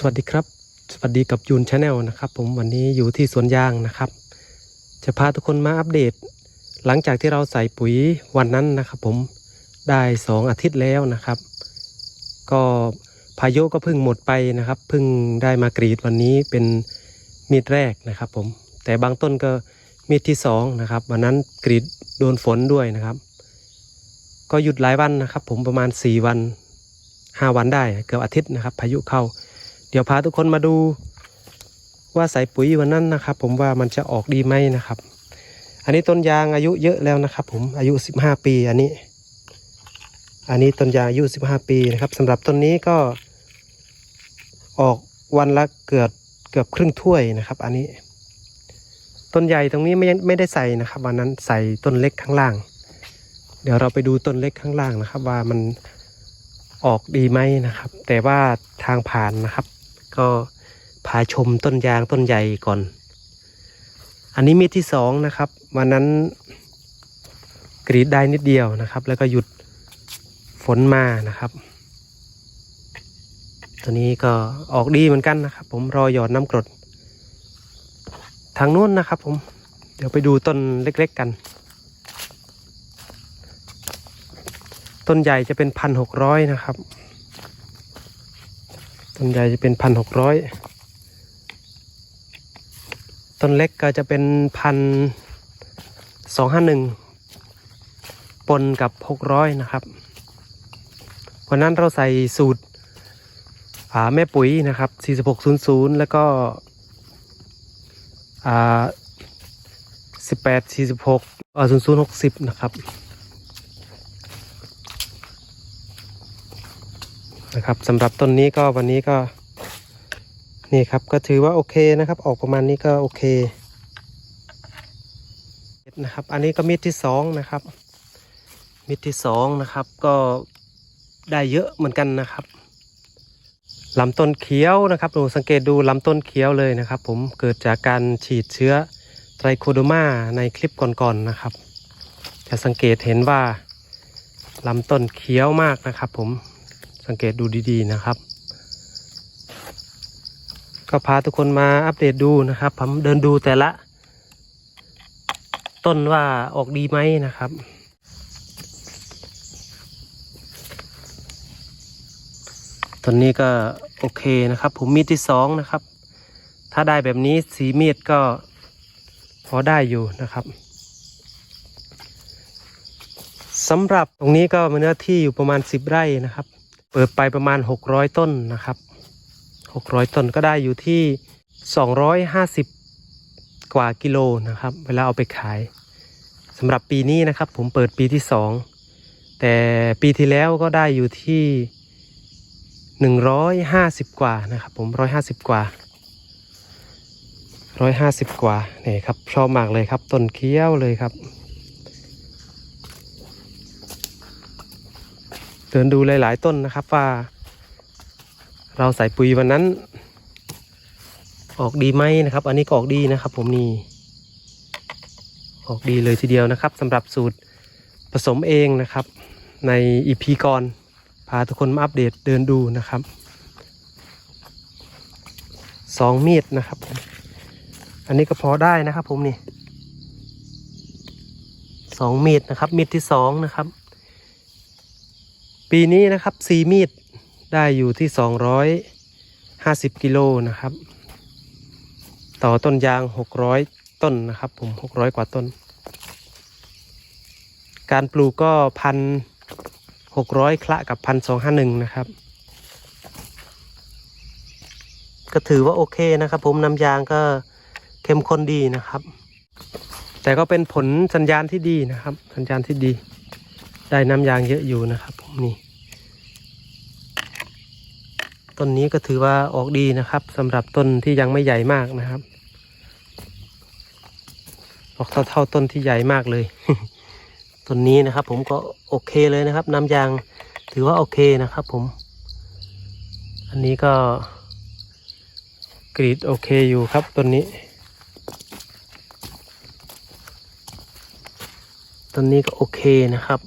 สวัสดีครับ สวัสดีกับยูนชาแนลนะครับผมวันนี้อยู่ที่สวนยางนะครับ จะพาทุกคนมาอัปเดต หลังจากที่เราใส่ปุ๋ยวันนั้นนะครับผมได้สองอาทิตย์แล้วนะครับ ก็พายุก็เพิ่งหมดไปนะครับเพิ่งได้มากรีดวันนี้เป็นมีดแรกนะครับผมแต่บางต้นก็มีดที่สองนะครับวันนั้นกรีดโดนฝนด้วยนะครับ ก็หยุดหลายวันนะครับ ผมประมาณ 4 วัน 5 วันได้เกือบอาทิตย์นะครับ พายุเข้า เดี๋ยวพาทุกคนมาดู ว่าใส่ปุ๋ยวันนั้นนะครับ ผมว่ามันจะออกดีไหมนะครับ อันนี้ต้นยางอายุเยอะแล้วนะครับ ผมอายุ 15 ปีอันนี้ อันนี้ต้นยางอายุ 15 ปีนะครับสำหรับต้นนี้ก็ ออกวันละเกือบเกือบครึ่งถ้วยนะครับ อันนี้ ต้นใหญ่ตรงนี้ไม่ไม่ได้ใส่นะครับวันนั้นใส่ต้นเล็กข้างล่าง เดี๋ยวเราไปดูต้นเล็กข้างล่างนะครับ ว่ามันออกดีไหมนะครับ แต่ว่าทางผ่านนะครับ ก็พาชมต้นยางต้นใหญ่ก่อน อันนี้มีดที่สองนะครับ วันนั้นกรีดได้นิดเดียวนะครับ แล้วก็หยุดฝนมานะครับ ตัวนี้ก็ออกดีเหมือนกันนะครับ ผมรอหยอดน้ำกรด ทางนู้นนะครับ ผมเดี๋ยวไปดูต้นเล็ก ๆ กัน ต้นใหญ่จะเป็นพันหกร้อยนะครับ ต้นใหญ่จะเป็นพันหกร้อยต้นเล็กก็จะเป็นพันสองห้าหนึ่งปนกับหกร้อยนะครับ วันนั้นเราใส่สูตรอ่าแม่ปุ๋ยนะครับ4600แล้วก็อ่า18 46อ่า0060นะครับ นะครับสำหรับต้นนี้ก็วันนี้ก็นี่ครับก็ถือว่าโอเคนะครับ ออกประมาณนี้ก็โอเคนะครับ อันนี้ก็มีดที่สองนะครับมีดที่สองนะครับ ก็ได้เยอะเหมือนกันนะครับลำต้นเขียวนะครับดูสังเกตดูลำต้นเขียวเลยนะครับ ผมเกิดจากการฉีดเชื้อไตรโคโดมาในคลิปก่อนๆนะครับ จะสังเกตเห็นว่าลำต้นเขียวมากนะครับ ผม สังเกตดูดีๆนะครับ ก็พาทุกคนมาอัปเดตดูนะครับ ผมเดินดูแต่ละ ต้นว่าออกดีไหมนะครับต้นนี้ก็โอเคนะครับ ผมมีดที่สองนะครับ ถ้าได้แบบนี้สีมีดก็พอได้อยู่นะครับสำหรับตรงนี้ก็มีเนื้อที่อยู่ประมาณ 10 ไร่นะครับ ปิดไปประมาณ 600 ต้นนะครับ 600 ต้นก็ได้อยู่ที่ 250 กว่ากิโลนะครับ เวลาเอาไปขายสำหรับปีนี้นะครับ ผมเปิดปีที่ 2 แต่ปีที่แล้วก็ได้อยู่ที่ 150 กว่านะครับ ผม 150 กว่า 150 กว่านี่ครับชอบมากเลยครับต้นเคี้ยวเลยครับ เดินดูหลาย ๆ ต้นนะครับว่า เราใส่ปุ๋ยวันนั้น ออกดีไหมนะครับ อันนี้ก็ออกดีนะครับ ผมนี่ออกดีเลยทีเดียวนะครับสำหรับสูตรผสมเองนะครับ ในอีพีก่อนพาทุกคนมาอัปเดตเดินดูนะครับสองมีดนะครับผมอันนี้ก็พอได้นะครับผมนี่สองมีดนะครับมีดที่สองนะครับ ปีนี้นะครับซีมีดได้อยู่ที่สองร้อยห้าสิบกิโลนะครับ ต่อต้นยางหกร้อยต้นนะครับ ผมหกร้อยกว่าต้น การปลูกก็พันหกร้อยคละกับพันสองห้าหนึ่งนะครับ ก็ถือว่าโอเคนะครับ ผมน้ำยางก็เข้มข้นดีนะครับ แต่ก็เป็นผลสัญญาณที่ดีนะครับ สัญญาณที่ดี ได้น้ำยางเยอะอยู่นะครับ นี่ ต้นนี้ก็ถือว่าออกดีนะครับสำหรับต้นที่ยังไม่ใหญ่มากนะครับ ออกเท่าเท่าต้นที่ใหญ่มากเลย ต้นนี้นะครับ ผมก็โอเคเลยนะครับน้ำยางถือว่าโอเคนะครับ ผม อันนี้ก็กรีดโอเคอยู่ครับต้นนี้ต้นนี้ก็โอเคนะครับ